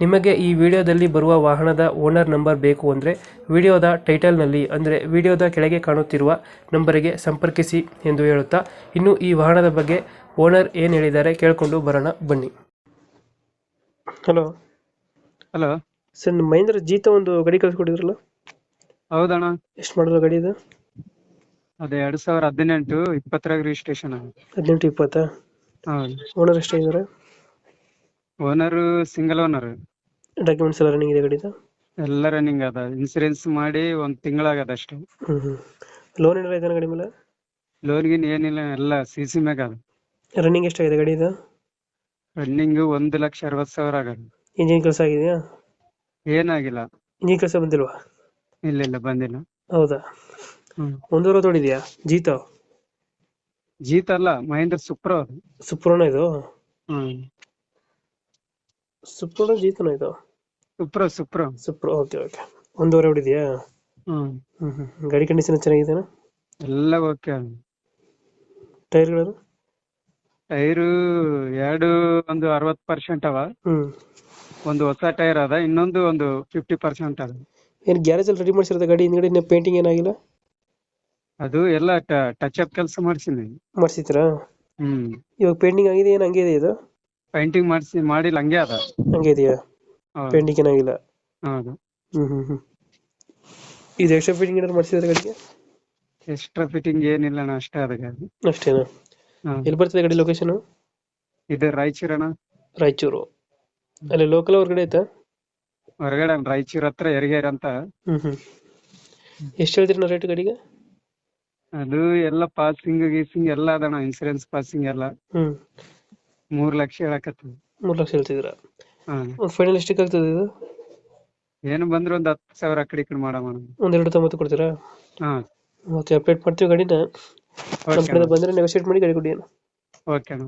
ನಿಮಗೆ ಈ ವಿಡಿಯೋದಲ್ಲಿ ಬರುವ ವಾಹನದ ಓನರ್ ನಂಬರ್ ಬೇಕು ಅಂದರೆ ವಿಡಿಯೋದ ಟೈಟಲ್ನಲ್ಲಿ ಅಂದರೆ ವಿಡಿಯೋದ ಕೆಳಗೆ ಕಾಣುತ್ತಿರುವ ನಂಬರಿಗೆ ಸಂಪರ್ಕಿಸಿ ಎಂದು ಹೇಳುತ್ತಾ ಇನ್ನು ಈ ವಾಹನದ ಬಗ್ಗೆ ಓನರ್ ಏನು ಹೇಳಿದ್ದಾರೆ ಕೇಳಿಕೊಂಡು ಬರೋಣ ಬನ್ನಿ. ಹಲೋ. ಹಲೋ. ಸರ್ ನಿಮ್ಮ ಮಹೇಂದ್ರ ಜೀತ ಒಂದು ಗಾಡಿ ಕಳಿಸ್ಕೊಟ್ಟಿದ್ರಲ್ಲ? ಹೌದಣ್ಣ. ಎಷ್ಟು ಮಾಡಿದ್ರು ಗಡಿ ಇದು? ಅದೇ ಎರಡು ಸಾವಿರ ಹದಿನೆಂಟು ಇಪ್ಪತ್ತರಾಗ ರಿಜಿಸ್ಟ್ರೇಷನ್ ಹದಿನೆಂಟು ಇಪ್ಪತ್ತಾ? ಓನರ್ ಓನರ್ ಎಷ್ಟಾಗಿದ್ದಾರೆ ಓನರ್ ಸಿಂಗಲ್ ಓನರ್ ಡಾಕ್ಯುಮೆಂಟ್ಸ್ ಎಲ್ಲ ರನ್ನಿಂಗ್ ಇದೆ ಗಾಡಿದು? ಎಲ್ಲ ರನ್ನಿಂಗ್ ಅದ. ಇನ್ಸೂರೆನ್ಸ್ ಮಾಡಿ ಒಂದ್ ತಿಂಗಳಾಗದ ಅಷ್ಟೇ. ಹ್ಞೂ ಹ್ಞೂ ಲೋನ್ ಏನಾರ ಇದೆ ಗಾಡಿ ಮೇಲೆ? ಲೋನ್ ಗಿನ್ ಏನಿಲ್ಲ ಎಲ್ಲ ಸಿ ಸಿ ಮ್ಯಾಗ ಅದ. ರನ್ನಿಂಗ್ ಎಷ್ಟಾಗಿದೆ ಗಾಡಿ ಇದು ರನ್ನಿಂಗ್ ಒಂದ್ ಲಕ್ಷ ಅರವತ್ ಸಾವಿರ ಆಗದ. ಇಂಜಿನ್ ಕೆಲಸ ಆಗಿದೆಯಾ? ಏನಾಗಿಲ್ಲ. ಇಂಜಿನ್ ಕೆಲಸ ಬಂದಿಲ್ವಾ? ಇಲ್ಲ ಇಲ್ಲ ಬಂದಿಲ್ಲ. ಹೌದಾ? ಹ್ಮ್. ಒಂದೂವರೆ ಜೀತ ಜೀತ ಜೀತ್ ಅಲ್ಲ ಮಹೇಂದ್ರ ಸುಪ್ರ ಅದು. ಇದು? ಹ್ಮ್. ಸುಪ್ರೋಣ ಜೀತನ ಇದು? ಸುಪ್ರೋ ಸುಪ್ರೋ ಸುಪ್ರೋ ಓಕೆ ಓಕೆ ಒಂದೂವರೆ ಹೊಡಿದ್ಯಾ? ಹ್ಮ್. ಹ್ಮ್ ಹ್ಮ್ ಗಾಡಿ ಕಂಡೀಷನ್ ಚೆನ್ನಾಗಿದೆನಾ? ಎಲ್ಲ ಓಕೆ ಟೈರ್ಗಳು ಟೈರು ಎರಡು ಒಂದು ಅರವತ್ ಪರ್ಸೆಂಟ್ ಅವ. ಹ್ಮ್. ಒಂದು ಹೊಸ ಟೈರ್ ಅದ ಇನ್ನೊಂದು ಒಂದು ಫಿಫ್ಟಿ ಪರ್ಸೆಂಟ್ ಅದ. ಏನ್ ಗ್ಯಾರೇಜ್ ಅಲ್ಲಿ ರೆಡಿ ಮಾಡಿಸಿರೋ ಗಾಡಿ ಹಿಂದ್ಗಡೆ ಪೇಂಟಿಂಗ್ ಏನಾಗಿಲ್ಲ ಅದು ಎಲ್ಲ ಟಚ್ ಅಪ್ ಕೆಲಸ ಮಾಡ್ಸಿನಿ. ಮಾಡಿಸಿದ್ರಾ ಹ್ಮ್. ಇವಾಗ ಪೇಂಟಿಂಗ್ ಆಗಿದೆ ಏನ್ ಹಂಗೆ ಇದೆ ಇದು? ಪೈಂಟಿಂಗ್ ಮಾಡಿಸಿ ಮಾಡಿಲ್ಲ ಹಂಗೆ ಅದ. ಹಂಗೆ ಇದೆಯಾ? ಹೌದು. ಪೇಂಟಿಂಗ್ ಏನಾಗಿಲ್ಲ ಹೌದು. ಹ್ಮ್ ಹ್ಮ್ ಹ್ಮ್. ಇದು ಎಕ್ಸ್ಟ್ರಾ ಫಿಟ್ಟಿಂಗ್ ಏನಾದ್ರು ಮಾಡಿಸಿದ್ರೆ ಗಾಡಿಗೆ? ಎಕ್ಸ್ಟ್ರಾ ಫಿಟ್ಟಿಂಗ್ ಏನಿಲ್ಲ ಅಣ್ಣ ಅಷ್ಟೇ ಅದ ಗಾಡಿ ಅಷ್ಟೇನಾ? ಹಾ. ಎಲ್ಲಿ ಬರ್ತದೆ ಗಾಡಿ ಲೊಕೇಶನ್ ಇದು ರಾಯಚೂರಣ ರಾಯಚೂರು. ಅಲ್ಲಿ ಲೋಕಲ್ ಹೊರಗಡೆ ಆಯ್ತಾ ಹೊರಗಡೆ ಅಣ್ಣ, ರಾಯಚೂರ್ ಹತ್ರ ಯರಗೇರಿ ಅಂತ. ಹ್ಮ್ ಹ್ಮ್. ಎಷ್ಟು ಹೇಳ್ತೀರಿ ನಾ ರೇಟ್ ಗಾಡಿಗೆ? ಅದು ಎಲ್ಲ ಪಾಸಿಂಗ್ ಗೀಸಿಂಗ್ ಎಲ್ಲ ಅದಣ್ಣ ಇನ್ಸೂರೆನ್ಸ್ ಪಾಸಿಂಗ್ ಎಲ್ಲ. ಹ್ಮ್. ಮೂರ್ ಲಕ್ಷ ಹೇಳಕತ್ತದ. ಮೂರ್ ಲಕ್ಷ ಹೇಳ್ತಿದ್ದೀರಾ? ಹಾ. ಒಂದು ಫೈನಲ್ ಎಷ್ಟಕ್ಕೆ ಆಗ್ತದೆ ಇದು? ಏನು ಬಂದ್ರು ಒಂದ್ ಹತ್ತು ಸಾವಿರ ಆ ಕಡೆ ಈ ಕಡೆ ಒಂದ್ ಒಂದೆರಡು ತೊಂಬತ್ತು ಕೊಡ್ತೀರಾ? ಹಾ. ಓಕೆ ಅಪ್ಡೇಟ್ ಮಾಡ್ತೀವಿ ಗಾಡಿನ. ನಮ್ಮ ಕಡೆ ಬಂದರೆ ನೆಗೋಷಿಯೇಟ್ ಮಾಡಿ ಗಾಡಿ ಕೊಡಿ ಓಕೆ ಅಣ್ಣ.